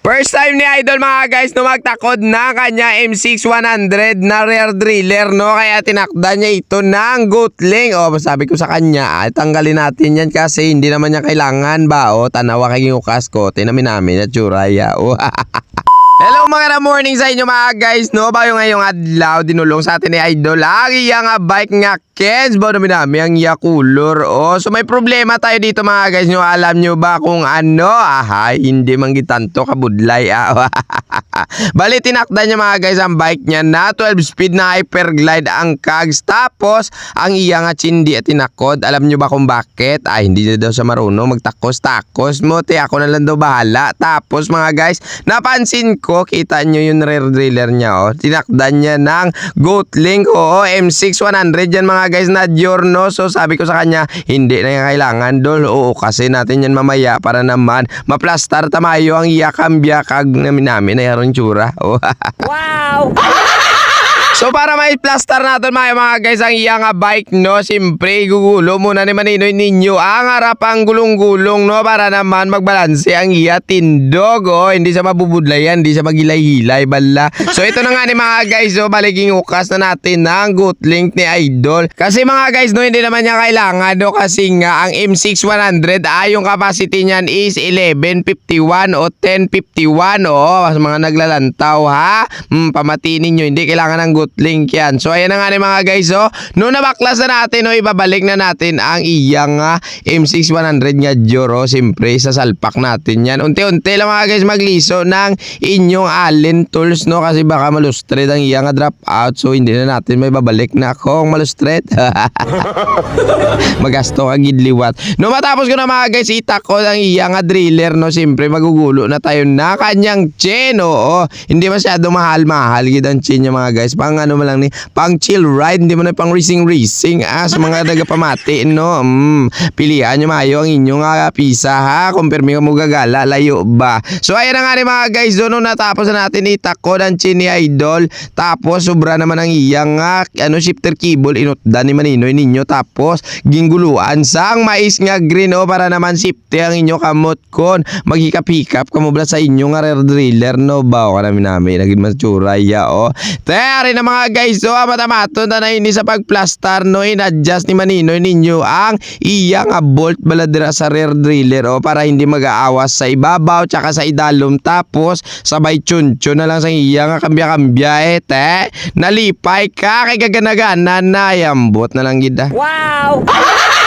First time ni Idol mga guys no magtakod na kanya M6100 na rear driller no? Kaya tinakda niya ito ng goatling o sabi ko sa kanya tanggalin natin yan kasi hindi naman niya kailangan ba? O tanawa kay ukas ko tinamin namin at churaya o Hello mga morning sa inyo mga guys no? Bayo ngayong adlaw dinulong sa atin ni Idol iya nga bike nga Kens. Ba namin namin ang Yakulor oh. So may problema tayo dito mga guys no? Alam nyo ba kung ano? Aha hindi man gitanto kabudlay ah Bali tinakda niya mga guys ang bike niya na 12 speed na hyperglide ang kags. Tapos ang iya nga chindi at tinakod. Alam nyo ba kung bakit? Ay hindi na daw sa marunong magtakos takos mo te ako na lang daw bahala. Tapos mga guys napansin ko kita nyo yung rear driller niya oh. Tinakda niya ng Goatling oo M6 100 yan mga guys na Diorno so sabi ko sa kanya hindi na yan kailangan dol. Oo kasi natin yan mamaya para naman maplastar tamayo ang iya kambya kag namin namin. Na yaron tsura Wow! May plaster natin mga mga guys. Ang iya nga bike no? Siyempre gugulo muna ni Maninoy ninyo. Ang harapang gulong-gulong no? Para naman magbalanse ang iya tindog. Oh Hindi siya mabubudlayan, hindi siya magilay-hilay bala So ito na nga ni mga guys so baliging ukas na natin ng good link ni Idol. Kasi mga guys no hindi naman niya kailangan no? Kasi nga ang M6100 ay yung capacity niyan is 1151 o 1051 oh mga naglalantaw ha? Hmm, Pamatinin nyo hindi kailangan ng good link yan. So ayan na nga ni mga guys oh. No nabaklas na natin oh ibabalik na natin ang iyang ah, M6100 nga Joro. Siyempre sasalpak natin yan. Unti-unti lang mga guys magliso ng inyong Allen tools no? Kasi baka malustred ang iyang nga drop out. So hindi na natin may babalik na kung malustred. Magasto ka gidliwat. No matapos ko na mga guys itakod ang iyang nga driller no? Siyempre magugulo na tayo na kanyang chain oo. Hindi masyado mahal-mahal gid ang chain niya mga guys. Pang ano mo lang ni pang chill ride Hindi mo na pang racing racing ah Sa mga nagapamati no? Mm, Pilihan nyo mayo ang inyong nga pisa ha? Kumpirmi ka mo gagala layo ba? So ayan na nga ni mga guys doon natapos na natin itakod ang chain ni Idol. Tapos sobra naman ang iyang nga ano shifter cable inutdan ni Maninoy ninyo. Tapos gingguluan sang mais nga green o para naman safety ang inyo kamot kon. Maghikap-hikap kamubla sa inyo nga driller no ba? O namin namin naging matsura ya o Tayari na mga guys so matamato na na ini sa pagplastar no in-adjust ni Maninoy ninyo ang iya nga bolt baladira sa rear driller o para hindi mag-aawas sa ibabaw tsaka sa idalom. Tapos sabay chuncho na lang sa iya nga kambya-kambya eh te. Nalipay ka kay gaganagana na yambot na lang gida Wow!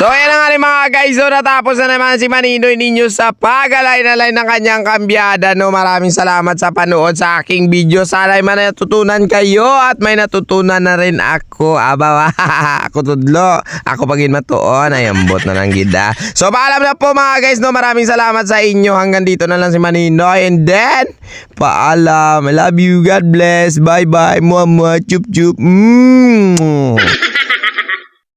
So ayan na nga rin mga guys, so natapos na naman si Maninoy ninyo sa pagalay-nalay ng kanyang kambyada. No, maraming salamat sa panood sa aking video. Sana ay may natutunan kayo at may natutunan na rin ako. Aba, ako tudlo. Ako pagin matuon, ay ambot na lang gida. So paalam na po mga guys, no, maraming salamat sa inyo. Hanggang dito na lang si Maninoy. And then, paalam. I love you. God bless. Bye-bye. Mua-mua. Chup-chup. Mm.